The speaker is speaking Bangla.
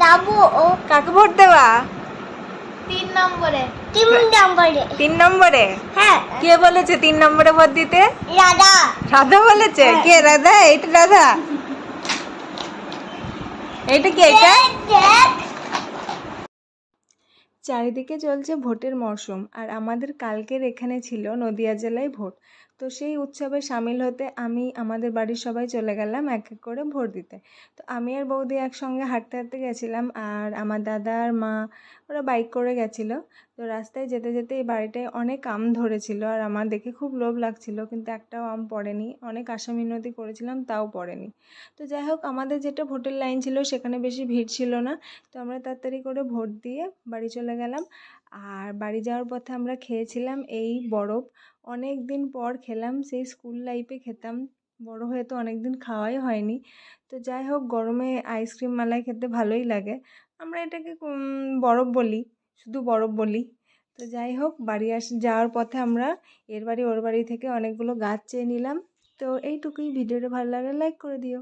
যাব ও কাকে ভোট দেওয়া তিন নম্বরে। তিন নম্বরে। তিন নম্বরে? হ্যাঁ। কে বলেছে তিন নম্বরে ভোট দিতে? রাধা। রাধা বলেছে? কে? রাধা? এইটা রাধা? এইটা কি? এটা চারিদিকে চলছে ভোটের মরশুম, আর আমাদের কালকের এখানে ছিল নদিয়া জেলায় ভোট। তো সেই উৎসবে সামিল হতে আমি, আমাদের বাড়ির সবাই চলে গেলাম এক এক করে ভোট দিতে। তো আমি আর বৌদি একসঙ্গে হাঁটতে হাঁটতে গেছিলাম, আর আমার দাদা আর মা, ওরা বাইক করে গেছিল। তো রাস্তায় যেতে যেতে এই বাড়িটায় অনেক আম ধরেছিল, আর আমার দেখে খুব লোভ লাগছিল, কিন্তু একটাও আম পড়েনি। অনেক আশা মিনতি করেছিলাম, তাও পড়েনি। তো যাই হোক, আমাদের যেটা ভোটের লাইন ছিল, সেখানে বেশি ভিড় ছিল না। তো আমরা তাড়াতাড়ি করে ভোট দিয়ে বাড়ি চলে গেলাম। আর বাড়ি যাওয়ার পথে আমরা খেয়েছিলাম এই বরফ। অনেক দিন পর খেলাম, সেই স্কুল লাইফে খেতাম। বড় হয়ে তো অনেক দিন খাওয়াই হয়নি। তো যাই হোক, গরমে আইসক্রিম মালাই খেতে ভালোই লাগে। আমরা এটাকে বরফ বলি, শুধু বরফ বলি। তো যাই হোক, বাড়ি আস, যাওয়ার পথে আমরা এর বাড়ি ওর বাড়ি থেকে অনেকগুলো গাছ চেয়ে নিলাম। তো এইটুকুই। ভিডিওটা ভালো লাগলে লাইক করে দিও।